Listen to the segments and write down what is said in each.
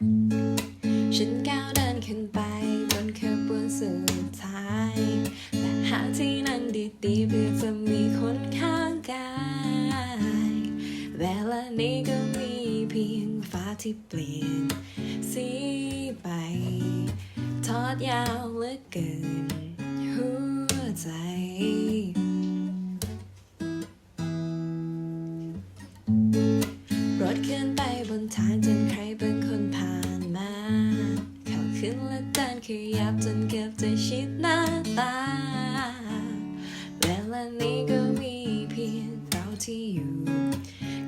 ฉันก้าวเดินขึ้นไปบนขบวนสุดท้ายแต่หาที่นั่งดีๆเพื่อจะมีคนข้างกายเวลานี้ก็มีเพียงฟ้าที่เปลี่ยนสีไป ทอดยาวเหลือเกินหัวใจรถเคลื่อนไปบนทางจนใครเป็นคน ขึ้นและเดินขยับจนเกือบจะชิดหน้าตา เวลานี้ก็มีเพียงเราที่อยู่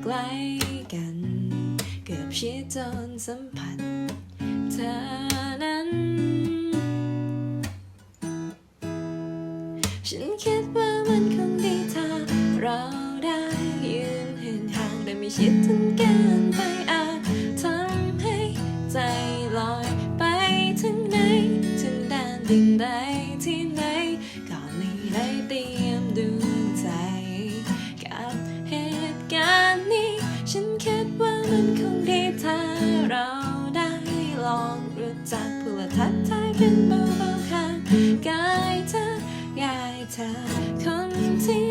ใกล้กัน เกือบชิดจนสัมผัสเธอนั้น ฉันคิดว่ามันคงดีถ้าเราได้ยืนเห็นห่างแต่ไม่ชิดถึงกิน แดนดินที่ไหนก็ไม่ได้เตรียมดวงใจ กับเหตุการณ์นี้ ฉันคิดว่ามันคงดีถ้าเราได้ลองรู้จักพูดและทักทายกันเบาๆค้างกายเธอกายเธอคนที่